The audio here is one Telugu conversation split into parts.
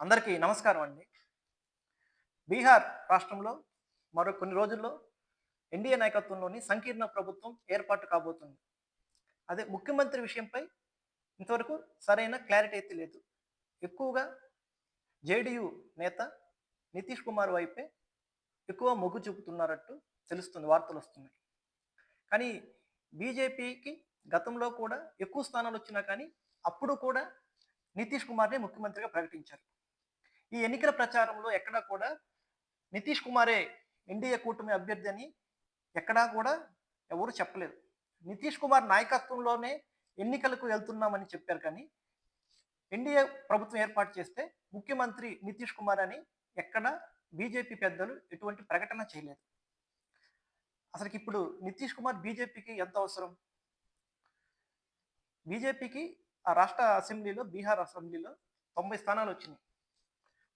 అందరికీ నమస్కారం అండి. బీహార్ రాష్ట్రంలో మరో కొన్ని రోజుల్లో ఎన్డీఏ నాయకత్వంలోని సంకీర్ణ ప్రభుత్వం ఏర్పాటు కాబోతుంది. అదే ముఖ్యమంత్రి విషయంపై ఇంతవరకు సరైన క్లారిటీ అయితే లేదు. ఎక్కువగా జేడియు నేత నితీష్ కుమార్ వైపే ఎక్కువ మొగ్గు చూపుతున్నారట్టు తెలుస్తుంది వార్తలు వస్తున్నాయి. కానీ బీజేపీకి గతంలో కూడా ఎక్కువ స్థానాలు వచ్చినా కానీ అప్పుడు కూడా నితీష్ కుమార్నే ముఖ్యమంత్రిగా ప్రకటించారు. ఈ ఎన్నికల ప్రచారంలో ఎక్కడా కూడా నితీష్ కుమారే ఎన్డీఏ కూటమి అభ్యర్థి అని ఎక్కడా కూడా ఎవరు చెప్పలేదు. నితీష్ కుమార్ నాయకత్వంలోనే ఎన్నికలకు వెళ్తున్నామని చెప్పారు కానీ ఎన్డీఏ ప్రభుత్వం ఏర్పాటు చేస్తే ముఖ్యమంత్రి నితీష్ కుమార్ అని ఎక్కడ బీజేపీ పెద్దలు ఎటువంటి ప్రకటన చేయలేదు. అసలుకి ఇప్పుడు నితీష్ కుమార్ బీజేపీకి ఎంత అవసరం? బీజేపీకి ఆ రాష్ట్ర అసెంబ్లీలో బీహార్ అసెంబ్లీలో తొంభై స్థానాలు వచ్చినాయి.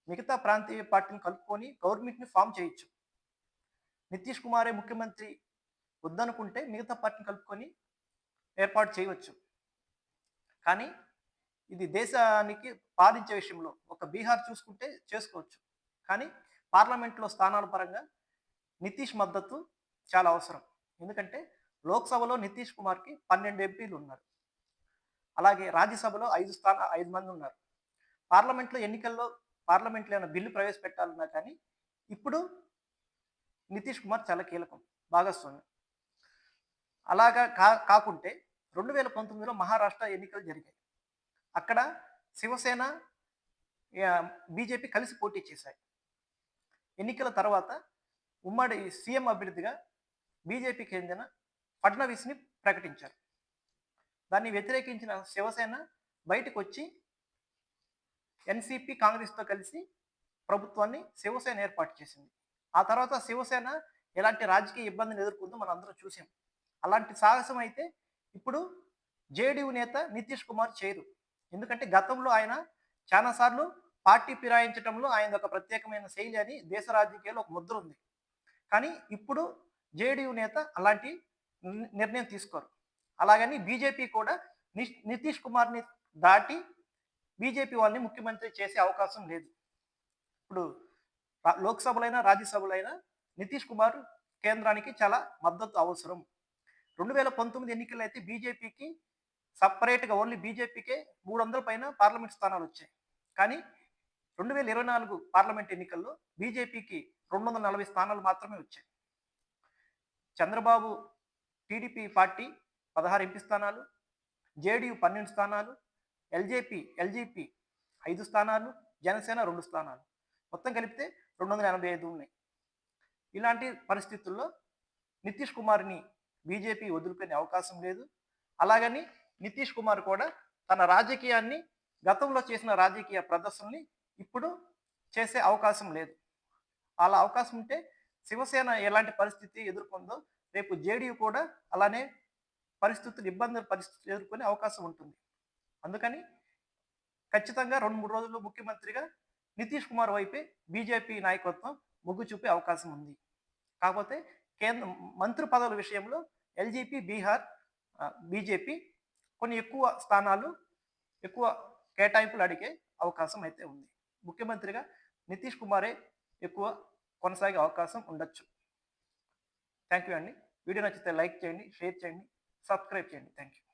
మిగతా ప్రాంతీయ పార్టీని కలుపుకొని గవర్నమెంట్ని ఫామ్ చేయొచ్చు. నితీష్ కుమారే ముఖ్యమంత్రి వద్దనుకుంటే మిగతా పార్టీని కలుపుకొని ఏర్పాటు చేయవచ్చు. కానీ ఇది దేశానికి పాలించే విషయంలో ఒక బీహార్ చూసుకుంటే చేసుకోవచ్చు. కానీ పార్లమెంట్లో స్థానాల పరంగా నితీష్ మద్దతు చాలా అవసరం. ఎందుకంటే లోక్సభలో నితీష్ కుమార్కి పన్నెండు ఎంపీలు ఉన్నారు. అలాగే రాజ్యసభలో ఐదు స్థాన ఐదు మంది ఉన్నారు. పార్లమెంట్లో ఎన్నికల్లో పార్లమెంట్లో ఏమైనా బిల్లు ప్రవేశపెట్టాలన్నా కానీ ఇప్పుడు నితీష్ కుమార్ చాలా కీలకం భాగస్వామి. అలాగా కా కాకుంటే రెండు వేల పంతొమ్మిదిలో మహారాష్ట్ర ఎన్నికలు జరిగాయి. అక్కడ శివసేన బీజేపీ కలిసి పోటీ చేశాయి. ఎన్నికల తర్వాత ఉమ్మడి సీఎం అభ్యర్థిగా బీజేపీకి చెందిన ఫడ్నవీస్ని ప్రకటించారు. దాన్ని వ్యతిరేకించిన శివసేన బయటకు వచ్చి ఎన్సిపి కాంగ్రెస్తో కలిసి ప్రభుత్వాన్ని శివసేన ఏర్పాటు చేసింది. ఆ తర్వాత శివసేన ఎలాంటి రాజకీయ ఇబ్బందిని ఎదుర్కొందో మనం అందరం చూసాం. అలాంటి సాహసం అయితే ఇప్పుడు జేడీయూ నేత నితీష్ కుమార్ చేయరు. ఎందుకంటే గతంలో ఆయన చాలాసార్లు పార్టీ ఫిరాయించడంలో ఆయన ఒక ప్రత్యేకమైన శైలి అని దేశ రాజకీయాల్లో ఒక ముద్ర ఉంది. కానీ ఇప్పుడు జేడీయూ నేత అలాంటి నిర్ణయం తీసుకోరు. అలాగని బీజేపీ కూడా నితీష్ కుమార్ని దాటి బీజేపీ వాళ్ళని ముఖ్యమంత్రి చేసే అవకాశం లేదు. ఇప్పుడు లోక్సభలైనా రాజ్యసభలైనా నితీష్ కుమార్ కేంద్రానికి చాలా మద్దతు అవసరం. రెండు వేల పంతొమ్మిది ఎన్నికల్లో అయితే బీజేపీకి సపరేట్గా ఓన్లీ బీజేపీకే మూడు వందల పైన పార్లమెంట్ స్థానాలు వచ్చాయి. కానీ రెండు వేల ఇరవై నాలుగు పార్లమెంట్ ఎన్నికల్లో బీజేపీకి రెండు వందల నలభై స్థానాలు మాత్రమే వచ్చాయి. చంద్రబాబు టీడీపీ పార్టీ పదహారు ఎంపీ స్థానాలు జేడీయూ పన్నెండు స్థానాలు ఎల్జేపీ ఎల్జీపీ ఐదు స్థానాలు జనసేన రెండు స్థానాలు. మొత్తం కలిపితే రెండు వందల ఎనభై ఐదు ఉన్నాయి. ఇలాంటి పరిస్థితుల్లో నితీష్ కుమార్ని బీజేపీ వదులుకునే అవకాశం లేదు. అలాగని నితీష్ కుమార్ కూడా తన రాజకీయాన్ని గతంలో చేసిన రాజకీయ ప్రదర్శనని ఇప్పుడు చేసే అవకాశం లేదు. అలా అవకాశం ఉంటే శివసేన ఎలాంటి పరిస్థితి ఎదుర్కొందో రేపు జేడీయూ కూడా అలానే పరిస్థితులు ఇబ్బందుల పరిస్థితులు ఎదుర్కొనే అవకాశం ఉంటుంది. అందుకని ఖచ్చితంగా రెండు మూడు రోజుల్లో ముఖ్యమంత్రిగా నితీష్ కుమార్ వైపే బీజేపీ నాయకత్వం మొగ్గు చూపే అవకాశం ఉంది. కాకపోతే కేంద్ర మంత్రి పదవుల విషయంలో ఎల్జీపీ బీహార్ బీజేపీ కొన్ని ఎక్కువ స్థానాలు ఎక్కువ కేటాయింపులు అడిగే అవకాశం అయితే ఉంది. ముఖ్యమంత్రిగా నితీష్ కుమారే ఎక్కువ కొనసాగే అవకాశం ఉండొచ్చు. థ్యాంక్ యూ అండి. వీడియో నచ్చితే లైక్ చేయండి షేర్ చేయండి సబ్స్క్రైబ్ చేయండి. Thank you